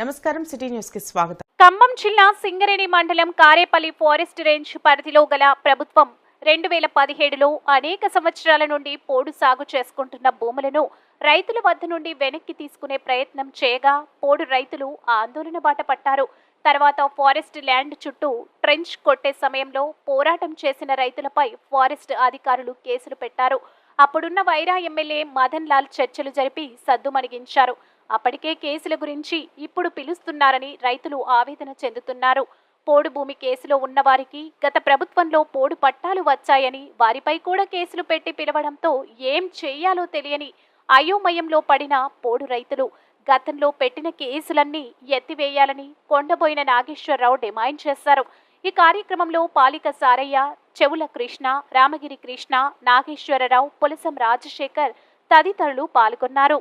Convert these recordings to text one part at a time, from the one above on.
నమస్కారం సిటీ న్యూస్కి స్వాగతం. ఖమ్మం జిల్లా సింగరేణి మండలం కారేపల్లి ఫారెస్ట్ రేంజ్ పరిధిలో గల ప్రభుత్వం రెండు వేల పదిహేడులో అనేక సంవత్సరాల నుండి పోడు సాగు చేసుకుంటున్న భూములను రైతుల వద్ద నుండి వెనక్కి తీసుకునే ప్రయత్నం చేయగా పోడు రైతులు ఆందోళన బాట పట్టారు. తర్వాత ఫారెస్ట్ ల్యాండ్ చుట్టూ ట్రెంచ్ కొట్టే సమయంలో పోరాటం చేసిన రైతులపై ఫారెస్ట్ అధికారులు కేసులు పెట్టారు. అప్పుడున్న వైరా ఎమ్మెల్యే మదన్ లాల్ చర్చలు జరిపి సద్దుమణిగించారు అప్పటికే కేసుల గురించి ఇప్పుడు పిలుస్తున్నారని రైతులు ఆవేదన చెందుతున్నారు. పోడు భూమి కేసులో ఉన్నవారికి గత ప్రభుత్వంలో పోడు పట్టాలు వచ్చాయని వారిపై కూడా కేసులు పెట్టి పిలవడంతో ఏం చేయాలో తెలియని అయోమయంలో పడిన పోడు రైతులు గతంలో పెట్టిన కేసులన్నీ ఎత్తివేయాలని కొండబోయిన నాగేశ్వరరావు డిమాండ్ చేశారు. ఈ కార్యక్రమంలో పాలిక సారయ్య చెవుల కృష్ణ రామగిరి కృష్ణ నాగేశ్వరరావు పులసం రాజశేఖర్ తదితరులు పాల్గొన్నారు.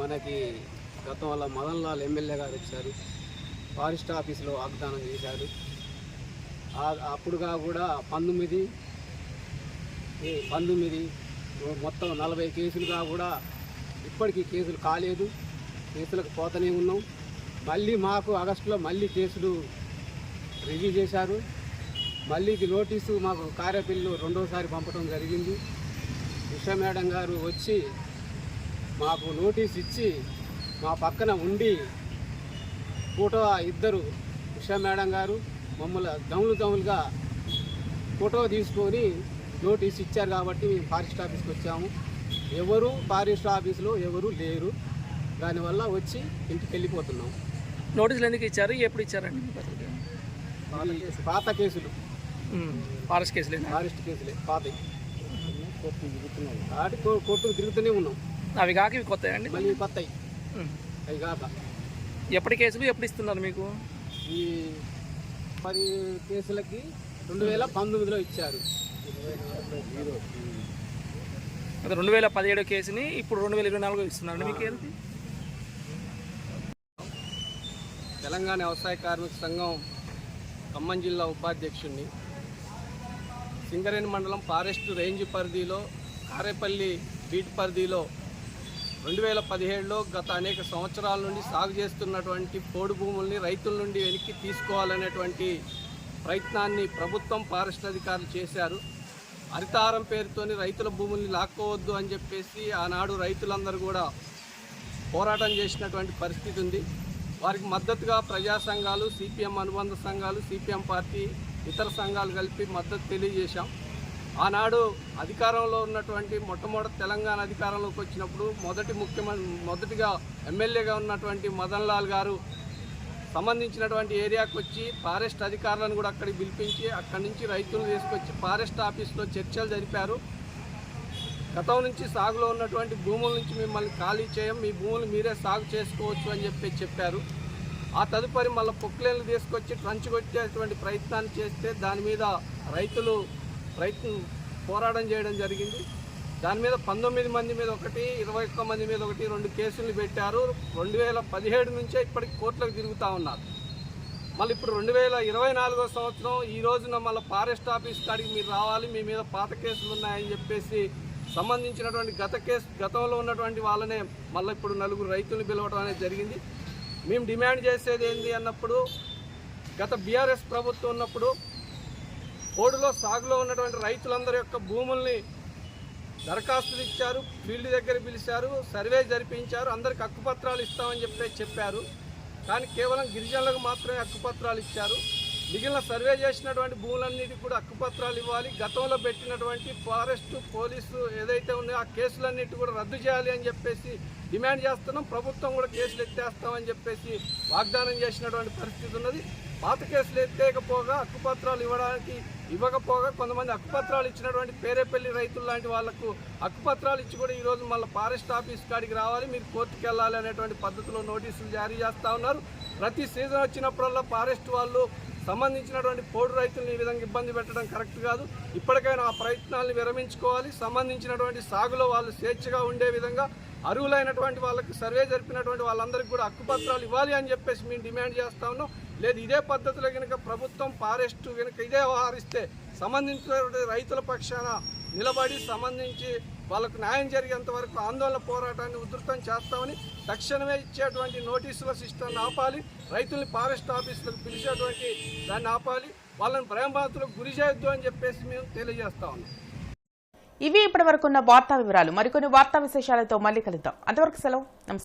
మనకి గతంలో మదన్ లాల్ ఎమ్మెల్యే గారు వచ్చారు ఫారెస్ట్ ఆఫీసులో వాగ్దానం చేశారు. అప్పుడుగా కూడా పంతొమ్మిది పంతొమ్మిది మొత్తం నలభై కేసులుగా కూడా ఇప్పటికీ కేసులు కాలేదు. కేసులకు పోతూనే ఉన్నాం. మళ్ళీ మాకు ఆగస్టులో మళ్ళీ కేసులు రివ్యూ చేశారు. మళ్ళీ ఇది నోటీసు మాకు కార్యపిల్లు రెండోసారి పంపడం జరిగింది. ఉషా మేడం గారు వచ్చి మాకు నోటీస్ ఇచ్చి మా పక్కన ఉండి ఫోటో ఇద్దరు ఉషా మేడం గారు మమ్మల్ని దమ్ములు దమ్ములుగా ఫోటో తీసుకొని నోటీస్ ఇచ్చారు కాబట్టి మేము ఫారెస్ట్ ఆఫీస్కి వచ్చాము. ఎవరు ఫారెస్ట్ ఆఫీస్లో ఎవరు లేరు. దానివల్ల వచ్చి ఇంటికి వెళ్ళిపోతున్నాం. నోటీసులు ఎందుకు ఇచ్చారు? ఎప్పుడు ఇచ్చారండి? పాత కేసులు. ఫారెస్ట్ కేసులేనా? ఫారెస్ట్ కేసులే. పాత వాటి కో- కోర్టుకు తిరుగుతూనే ఉన్నాం. అవి కాక ఇవి కొత్త మళ్ళీ కొత్తవి అవి కాక. ఎప్పటి కేసులు ఎప్పుడు ఇస్తున్నారు మీకు? ఈ పది కేసులకి రెండు వేల పంతొమ్మిదిలో ఇచ్చారు. అది రెండు వేల పదిహేడు కేసుని ఇప్పుడు రెండు వేల ఇరవై నాలుగు ఇస్తున్నారు మీకు ఏంటి? తెలంగాణ వ్యవసాయ కార్మిక సంఘం ఖమ్మం జిల్లా ఉపాధ్యక్షుడిని సింగరేణి మండలం ఫారెస్ట్ రేంజ్ పరిధిలో కారేపల్లి బీట్ పరిధిలో రెండు వేల పదిహేడులో గత అనేక సంవత్సరాల నుండి సాగు చేస్తున్నటువంటి పోడు భూముల్ని రైతుల నుండి వెనక్కి తీసుకోవాలనేటువంటి ప్రయత్నాన్ని ప్రభుత్వం ఫారెస్ట్ అధికారులు చేశారు. హరితారం పేరుతోని రైతుల భూముల్ని లాక్కోవద్దు అని చెప్పేసి ఆనాడు రైతులందరూ కూడా పోరాటం చేసినటువంటి పరిస్థితి ఉంది. వారికి మద్దతుగా ప్రజా సంఘాలు సిపిఎం అనుబంధ సంఘాలు సిపిఎం పార్టీ ఇతర సంఘాలు కలిపి మద్దతు తెలియజేశాం. ఆనాడు అధికారంలో ఉన్నటువంటి మొట్టమొదటి తెలంగాణ అధికారంలోకి వచ్చినప్పుడు మొదటి ముఖ్యమంత్రి మొదటిగా ఎమ్మెల్యేగా ఉన్నటువంటి మదన్ లాల్ గారు సంబంధించినటువంటి ఏరియాకు వచ్చి ఫారెస్ట్ అధికారులను కూడా అక్కడికి పిలిపించి అక్కడి నుంచి రైతులను తీసుకొచ్చి ఫారెస్ట్ ఆఫీస్లో చర్చలు జరిపారు. గతం నుంచి సాగులో ఉన్నటువంటి భూముల నుంచి మిమ్మల్ని ఖాళీ చేయం మీ భూములు మీరే సాగు చేసుకోవచ్చు అని చెప్పి చెప్పారు. ఆ తదుపరి మళ్ళీ పొక్కులేళ్ళు తీసుకొచ్చి ట్రంచ్ కొట్టేటువంటి ప్రయత్నాన్ని చేస్తే దాని మీద రైతులు ప్రయత్నం పోరాటం చేయడం జరిగింది. దాని మీద పంతొమ్మిది మంది మీద ఒకటి ఇరవై ఒక్క మంది మీద ఒకటి రెండు కేసులు పెట్టారు. రెండు వేల పదిహేడు నుంచే ఇప్పటికి కోర్టులకు తిరుగుతూ ఉన్నారు. మళ్ళీ ఇప్పుడు రెండు వేల ఇరవై నాలుగో సంవత్సరం ఈ రోజున మళ్ళీ ఫారెస్ట్ ఆఫీస్ కాడికి మీరు రావాలి మీ మీద పాత కేసులు ఉన్నాయని చెప్పేసి సంబంధించినటువంటి గత కేసు గతంలో ఉన్నటువంటి వాళ్ళనే మళ్ళీ ఇప్పుడు నలుగురు రైతులను పిలవడం అనేది జరిగింది. మేము డిమాండ్ చేసేది ఏంటి అన్నప్పుడు గత బీఆర్ఎస్ ప్రభుత్వం ఉన్నప్పుడు కోడులో సాగులో ఉన్నటువంటి రైతులందరి యొక్క భూముల్ని దరఖాస్తులు ఇచ్చారు ఫీల్డ్ దగ్గర పిలిచారు సర్వే జరిపించారు అందరికి హక్కుపత్రాలు ఇస్తామని చెప్పి చెప్పారు. కానీ కేవలం గిరిజనులకు మాత్రమే హక్కుపత్రాలు ఇచ్చారు. మిగిలిన సర్వే చేసినటువంటి భూములన్నిటికీ కూడా హక్కుపత్రాలు ఇవ్వాలి. గతంలో పెట్టినటువంటి ఫారెస్ట్ పోలీసు ఏదైతే ఉన్నాయో ఆ కేసులన్నిటి కూడా రద్దు చేయాలి అని చెప్పేసి డిమాండ్ చేస్తున్నాం. ప్రభుత్వం కూడా కేసులు ఎత్తేస్తామని చెప్పేసి వాగ్దానం చేసినటువంటి పరిస్థితి ఉన్నది. పాత కేసులు ఎత్తేకపోగా హక్కుపత్రాలు ఇవ్వడానికి ఇవ్వకపోగా కొంతమంది హక్కుపత్రాలు ఇచ్చినటువంటి పేరేపల్లి రైతులు లాంటి వాళ్ళకు హక్కుపత్రాలు ఇచ్చి కూడా ఈరోజు మళ్ళీ ఫారెస్ట్ ఆఫీస్ కాడికి రావాలి మీరు కోర్టుకు వెళ్ళాలి అనేటువంటి పద్ధతిలో నోటీసులు జారీ చేస్తూ ఉన్నారు. ప్రతి సీజన్ వచ్చినప్పుడల్లా ఫారెస్ట్ వాళ్ళు సంబంధించినటువంటి పోడు రైతులను ఈ విధంగా ఇబ్బంది పెట్టడం కరెక్ట్ కాదు. ఇప్పటికైనా ఆ ప్రయత్నాలను విరమించుకోవాలి. సంబంధించినటువంటి సాగులో వాళ్ళు స్వేచ్ఛగా ఉండే విధంగా అర్హులైనటువంటి వాళ్ళకి సర్వే జరిపినటువంటి వాళ్ళందరికీ కూడా హక్కుపత్రాలు ఇవ్వాలి అని చెప్పేసి మేము డిమాండ్ చేస్తా ఉన్నాం. లేదు ఇదే పద్ధతిలో కనుక ప్రభుత్వం ఫారెస్ట్ కనుక ఇదే వ్యవహరిస్తే సంబంధించినటువంటి రైతుల పక్షాన నిలబడి సంబంధించి వాళ్ళకు న్యాయం జరిగేంత వరకు ఆందోళన పోరాటాన్ని ఉధృతం చేస్తామని తక్షణమే ఇచ్చేటువంటి నోటీసుల సిస్టమ్ని ఆపాలి రైతుల్ని ఫారెస్ట్ ఆఫీసులకు పిలిచేటువంటి దాన్ని ఆపాలి వాళ్ళని భయభ్రాంతులకు గురి చేయొద్దు అని చెప్పేసి మేము తెలియజేస్తా ఉన్నాం. ఇవి ఇప్పటి వరకున్న వార్తా వివరాలు. మరికొన్ని వార్తా విశేషాలతో మళ్ళీ కలుద్దాం. అంతవరకు సెలవు. నమస్కారం.